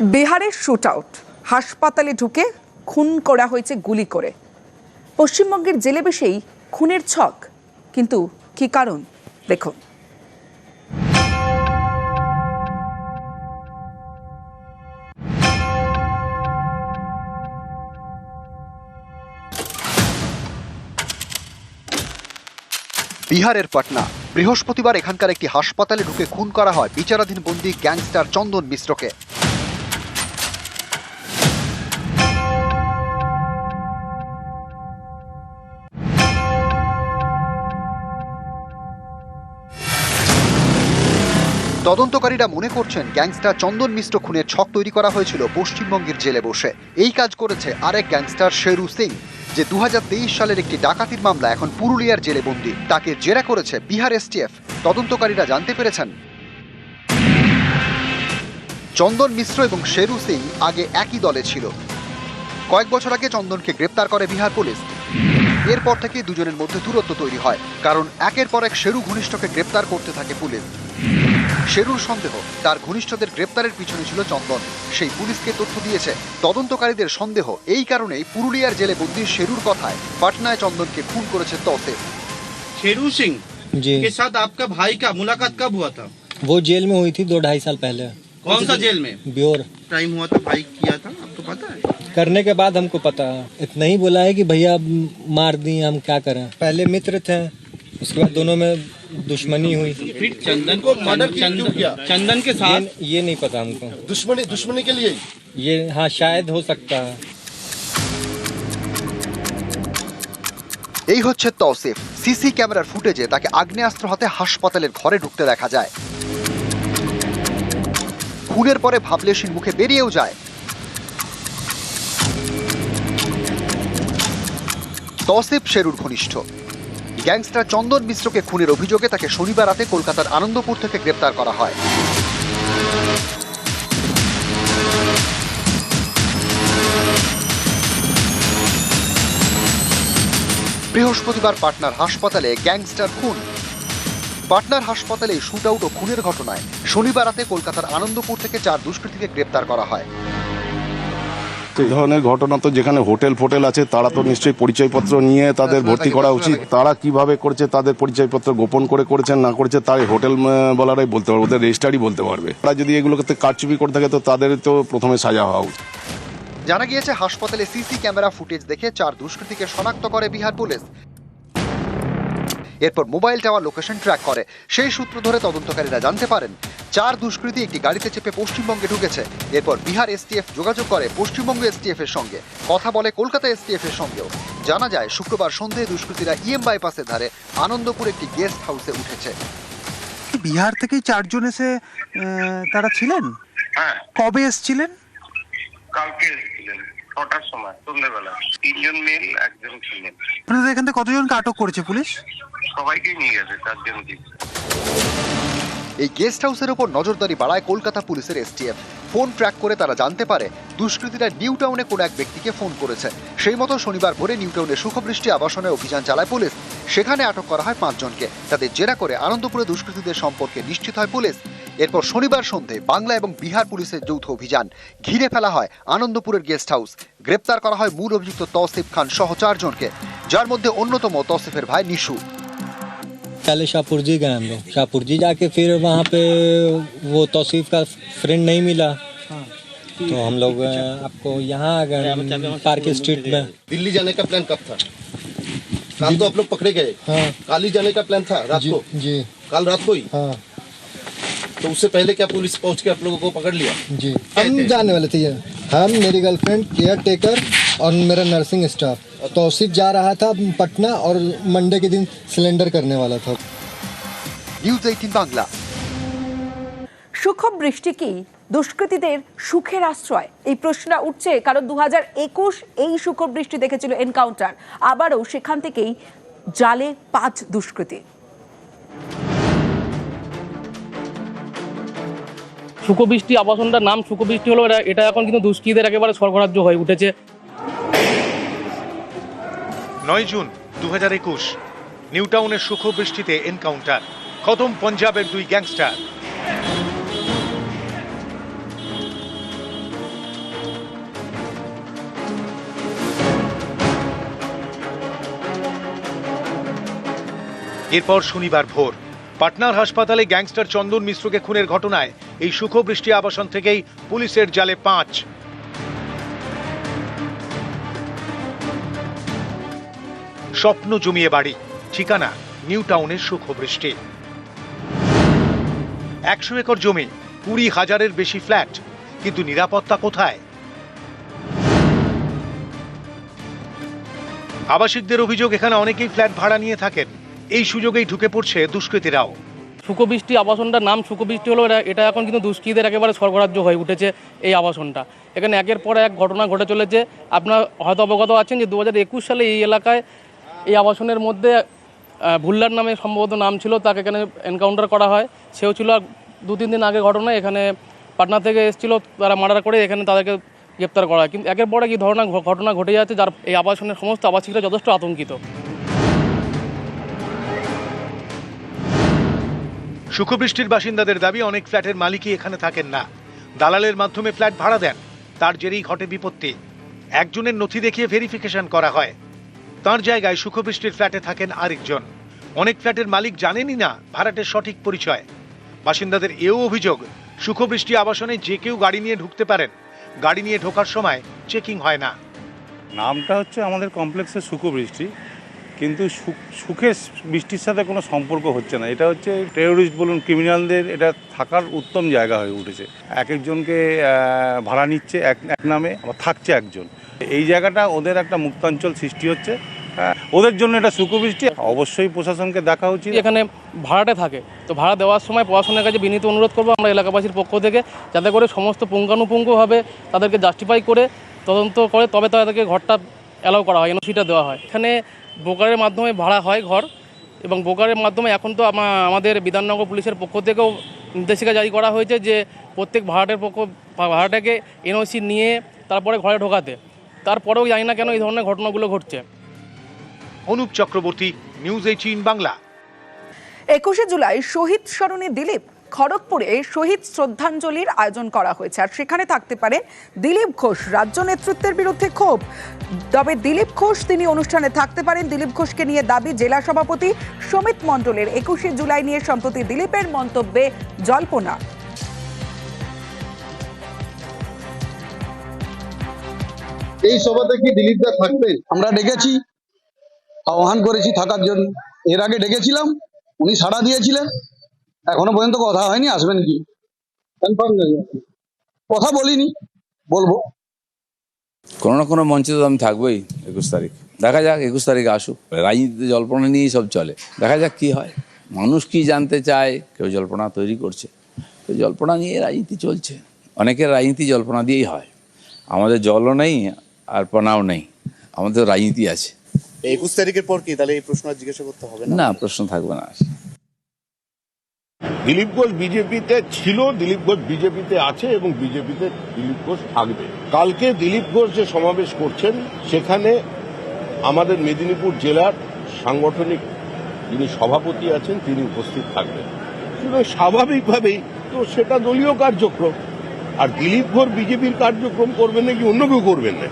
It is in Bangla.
বিহারের শুট আউট হাসপাতালে ঢুকে খুন করা হয়েছে গুলি করে। পশ্চিমবঙ্গের জেলে বেশেই খুনের ছক। কিন্তু কি কারণ? দেখুন। বিহারের পাটনা। বৃহস্পতিবার এখানকার একটি হাসপাতালে ঢুকে খুন করা হয় বিচারাধীন বন্দী গ্যাংস্টার চন্দন মিশ্রকে। তদন্তকারীরা মনে করছেন গ্যাংস্টার চন্দন মিশ্র খুনের ছক তৈরি করা হয়েছিল পশ্চিমবঙ্গের জেলে বসে। এই কাজ করেছে আরেক গ্যাংস্টার শেরু সিং, যে দু হাজার তেইশ সালের একটি ডাকাতির মামলা এখন পুরুলিয়ার জেলে বন্দী। তাকে জেরা করেছে বিহার এসটিএফ। তদন্তকারীরা জানতে পেরেছেন। চন্দন মিশ্র এবং শেরু সিং আগে একই দলে ছিল। কয়েক বছর আগে চন্দনকে গ্রেপ্তার করে বিহার পুলিশ। এরপর থেকে দুজনের মধ্যে দূরত্ব তৈরি হয়, কারণ একের পর এক শেরু ঘনিষ্ঠকে গ্রেপ্তার করতে থাকে পুলিশ। শেরুর সন্দেহ তার ঘনিষ্ঠদের গ্রেপ্তারের পিছনে ছিল চন্দন সেই পুলিশকে তথ্য দিয়েছে তদন্তকারীদের সন্দেহ এই কারণেই পুরুলিয়ার জেলে বন্দি শেরুর কথায় পাটনায় চন্দনকে খুন করেছে তসে शेरू सिंह जी के साथ आपका भाई का मुलाकात कब हुआ था वो जेल में हुई थी दो ढाई साल पहले कौन सा जेल में ब्योर टाइम हुआ था भाई किया था आपको पता है करने के बाद हमको पता इतना ही बोला है कि भैया मार दी हम क्या करें पहले मित्र थे उसके बाद दोनों में दुश्मनी हुई फिर चंदन को मर्डर क्यों किया चंदन के साथ ये, ये नहीं पता हमको दुश्मनी दुश्मनी के लिए ये हाँ शायद हो सकता है এই হচ্ছে তৌসিফ সিসি ক্যামেরার ফুটেজে তাকে আগ্নেয়াস্ত্র হাতে হাসপাতালের ঘরে ঢুকতে দেখা যায় খুনের পরে ভাবলেশির মুখে বেরিয়েও যায় তৌসিফ শেরুর ঘনিষ্ঠ গ্যাংস্টার চন্দন মিশ্রকে খুনের অভিযোগে তাকে শনিবার রাতে কলকাতার আনন্দপুর থেকে গ্রেপ্তার করা হয়। বৃহস্পতিবার পাটনার হাসপাতালে গ্যাংস্টার খুন। পাটনার হাসপাতালে শুট আউট ও খুনের ঘটনায় শনিবার রাতে কলকাতার আনন্দপুর থেকে চার দুষ্কৃতীকে গ্রেপ্তার করা হয়। ধরনের ঘটনা তো যেখানে হোটেল ফোটেল আছে তারা তো নিশ্চয়ই পরিচয়পত্র নিয়ে তাদের ভর্তি করা উচিত। তারা কীভাবে করছে তাদের পরিচয়পত্র গোপন করে করেছেন না করেছে তাই হোটেল বলারাই বলতে পারবে ওদের রেজিস্টারই বলতে পারবে। তারা যদি এগুলোকে কারচুপি করে থাকে তো তাদের তো প্রথমে সাজা হওয়া উচিত। জানা গিয়েছে হাসপাতালে সিসি ক্যামেরা ফুটেজ দেখে চার দুষ্কৃতীকে শনাক্ত করে বিহার পুলিশ। এরপর মোবাইল টাওয়ার লোকেশন ট্র্যাক করে। সেই সূত্র ধরে তদন্তকারীরা জানতে পারেন চার দুষ্কৃতী একটি গাড়িতে চেপে পশ্চিমবঙ্গে ঢুকেছে। এরপর বিহার এসটিএফ যোগাযোগ করে পশ্চিমবঙ্গ এসটিএফ এর সঙ্গে। কথা বলে কলকাতা এসটিএফ এর সঙ্গেও। জানা যায় শুক্রবার সন্ধে দুষ্কৃতীরা ইএম বাইপাসের ধারে আনন্দপুর একটি গেস্ট হাউসে উঠেছে। বিহার থেকেই চারজন এসে আহ, তারা ছিলেন? হ্যাঁ। কবে এসছিলেন? কালকে এসেছিলেন ছটার সময় সন্ধ্যেবেলা তিনজন মেল একজন ছিলেন আপনাদের এখান থেকে কতজনকে আটক করেছে পুলিশ? নিয়ে গেছে কি এই গেস্ট হাউসের ওপর নজরদারি বাড়ায় কলকাতা পুলিশের এসটিএফ। ফোন ট্র্যাক করে তারা জানতে পারে, দুষ্কৃতীরা নিউ টাউনে কোনো এক ব্যক্তিকে ফোন করেছে। সেই মতো শনিবার ভোরে নিউ টাউনে সুখবৃষ্টি আবাসনে অভিযান চালায় পুলিশ। সেখানে আটক করা হয় পাঁচজনকে। তাদের জেরা করে আনন্দপুরে দুষ্কৃতীদের সম্পর্কে নিশ্চিত হয় পুলিশ। এরপর শনিবার সন্ধে বাংলা এবং বিহার পুলিশের যৌথ অভিযান ঘিরে ফেলা হয় আনন্দপুরের গেস্ট হাউস। গ্রেপ্তার করা হয় মূল অভিযুক্ত তৌসিফ খান সহ চারজনকে, যার মধ্যে অন্যতম তসিফের ভাই নিশু। पहले शाहपुर जी गए हम लोग। शाहपुर जी जाके फिर वहाँ पे वो तौसीफ का फ्रेंड नहीं मिला। तो हम लोग आपको यहाँ आ गए पार्क स्ट्रीट में। दिल्ली जाने का प्लान कब था? कल तो आप लोग पकड़े गए? हाँ। काल ही जाने का प्लान था रात को? जी। कल रात को ही? हाँ। तो उससे पहले क्या पुलिस पहुँच के आप लोगों को पकड़ लिया? जी। हम जाने वाले थे हम मेरी गर्लफ्रेंड केयर टेकर और मेरा नर्सिंग स्टाफ तौसीफ जा रहा था पटना और मंडे के दिन सिलेंडर करने वाला था নিউজ এইটিন বাংলা সুখম বৃষ্টি কি দুষ্কৃতীদের সুখের আশ্রয় এই প্রশ্ন উঠছে কারণ দু একুশ এই সুখম বৃষ্টি দেখেছিল এনকাউন্টার আবারও সেখান থেকেই জালে পাঁচ দুষ্কৃতী সুখবৃষ্টি আবাসনটার নাম সুখবৃষ্টি হলো এটা এটা এখন কিন্তু দুষ্কৃতীদের একেবারে স্বর্গরাজ্য হয়ে উঠেছে নয় জুন দু হাজার একুশ নিউটাউনের বৃষ্টিতে এনকাউন্টার কদম পঞ্জাবের দুই গ্যাংস্টার। এরপর শনিবার ভোর, পাটনার হাসপাতালে গ্যাংস্টার চন্দন মিশ্রকে খুনের ঘটনায় এই সুখবৃষ্টি আবাসন থেকেই পুলিশের জালে পাঁচ। স্বপ্ন জমিয়ে বাড়ি। ঠিকানা, নিউ টাউনের সুখবৃষ্টি। একশো একর জমি, কুড়ি হাজারের বেশি ফ্ল্যাট, কিন্তু নিরাপত্তা কোথায়? আবাসিকদের অভিযোগ, এখানে অনেকেই ফ্ল্যাট ভাড়া নিয়ে থাকেন। এই সুযোগেই ঢুকে পড়ছে দুষ্কৃতীরাও। সুখবৃষ্টি আবাসনটার নাম সুখবৃষ্টি হলো, এটা এটা এখন কিন্তু দুষ্কৃতীদের একেবারে স্বর্গরাজ্য হয়ে উঠেছে এই আবাসনটা। এখানে একের পর এক ঘটনা ঘটে চলেছে। আপনার হয়তো অবগত আছেন যে দু হাজার একুশ সালে এই এলাকায় এই আবাসনের মধ্যে ভুল্লার নামে সম্ভবত নাম ছিল, তাকে এখানে এনকাউন্টার করা হয়। সেও ছিল দু তিন দিন আগে ঘটনা এখানে পাটনা থেকে এসেছিল, তারা মার্ডার করে এখানে তাদেরকে গ্রেপ্তার করা কিন্তু একের পর এই ধরনের ঘটনা ঘটে যাচ্ছে, যার এই আবাসনের সমস্ত আবাসিকরা যথেষ্ট আতঙ্কিত। সুখবৃষ্টির বাসিন্দাদের দাবি, অনেক ফ্ল্যাটের মালিকই এখানে থাকেন না। দালালের মাধ্যমে ফ্ল্যাট ভাড়া দেন, তার জেরেই ঘটে বিপত্তি। একজনের নথি দেখিয়ে ভেরিফিকেশন করা হয়। তার জায়গায় সুখবৃষ্টির ফ্ল্যাটে থাকেন আরেকজন। অনেক ফ্ল্যাটের মালিক জানেনই না ভাড়াটের সঠিক পরিচয়। বাসিন্দাদের এও অভিযোগ, সুখবৃষ্টি আবাসনে যে কেউ গাড়ি নিয়ে ঢুকতে পারেন। গাড়ি নিয়ে ঢোকার সময় চেকিং হয় না। নামটা হচ্ছে আমাদের কমপ্লেক্সের সুখবৃষ্টি, কিন্তু সুখ- সুখের বৃষ্টির সাথে কোনো সম্পর্ক হচ্ছে না। এটা হচ্ছে টেরোরিস্ট বলুন, ক্রিমিনালদের এটা থাকার উত্তম জায়গা হয়ে উঠেছে। এক একজনকে ভাড়া নিচ্ছে এক এক নামে, আবার থাকছে একজন। এই জায়গাটা ওদের একটা মুক্তাঞ্চল সৃষ্টি হচ্ছে। ওদের জন্য এটা সুখবৃষ্টি অবশ্যই প্রশাসনকে দেখা উচিত। এখানে ভাড়াটা থাকে। তো ভাড়া দেওয়ার সময় প্রশাসনের কাছে বিনীত অনুরোধ করব আমরা এলাকাবাসীর পক্ষ থেকে, যাতে করে সমস্ত পুঙ্খানুপুঙ্খভাবে তাদেরকে জাস্টিফাই করে, তদন্ত করে তবে তাদেরকে ঘরটা অ্যালাউ করা হয় এনওসিটা দেওয়া হয়। এখানে ব্রোকারের মাধ্যমে ভাড়া হয় ঘর এবং ব্রোকারের মাধ্যমে এখন তো আমাদের বিধাননগর পুলিশের পক্ষ থেকেও নির্দেশিকা জারি করা হয়েছে যে প্রত্যেক ভাড়াটের পক্ষ ভাড়াটাকে এনওসি নিয়ে তারপরে ঘরে ঢোকাতে। তারপরেও জানি না কেন এই ধরনের ঘটনাগুলো ঘটছে। Anup Chakraborty news eighteen Bangla. একুশে জুলাই শহীদ স্মরণে দিলীপ খড়গপুরে শহীদ শ্রদ্ধাঞ্জলির আয়োজন করা হয়েছে। আর সেখানে থাকতে পারেন দিলীপ ঘোষ রাজ্য নেতৃত্বের বিরুদ্ধে ক্ষোভ। তবে দিলীপ ঘোষ তিনি অনুষ্ঠানে থাকতে পারেন। দিলীপ ঘোষকে নিয়ে দাবি জেলা সভাপতি সমিত মণ্ডলের একুশে জুলাই নিয়ে সম্প্রতি দিলীপের মন্তব্যে জল্পনা। এই সভাতে কি দিলীপ দা থাকবেন? আমরা ডেকেছি। আহ্বান করেছি থাকার জন্য। এর আগে ডেকেছিলাম, উনি সাড়া দিয়েছিলেন। এখনও পর্যন্ত কথা হয়নি, আসবেন কি? কথা বলিনি, বলব। কোনো না কোনো মঞ্চে তো আমি থাকবোই একুশ তারিখ। দেখা যাক, একুশ তারিখ আসুক। রাজনীতিতে জল্পনা নিয়েই সব চলে। দেখা যাক কি হয়। মানুষ কি জানতে চায়, কেউ জল্পনা তৈরি করছে। তো জল্পনা নিয়ে রাজনীতি চলছে। অনেকের রাজনীতি জল্পনা দিয়েই হয়। আমাদের জলও নেই, আর পনাও নেই। আমাদের রাজনীতি আছে। একুশ তারিখের পর কি? তাহলে এই প্রশ্ন আর জিজ্ঞাসা করতে হবে না? প্রশ্ন থাকবে না। দিলীপ ঘোষ বিজেপিতে ছিল দিলীপ ঘোষ বিজেপিতে আছে এবং বিজেপিতে দিলীপ ঘোষ থাকবে। কালকে দিলীপ ঘোষ যে সমাবেশ করছেন সেখানে আমাদের মেদিনীপুর জেলার সাংগঠনিক যিনি সভাপতি আছেন তিনি উপস্থিত থাকবেন। সুতরাং স্বাভাবিকভাবেই তো সেটা দলীয় কার্যক্রম। আর দিলীপ ঘোষ বিজেপির কার্যক্রম করবেন নাকি অন্য কেউ করবেন না?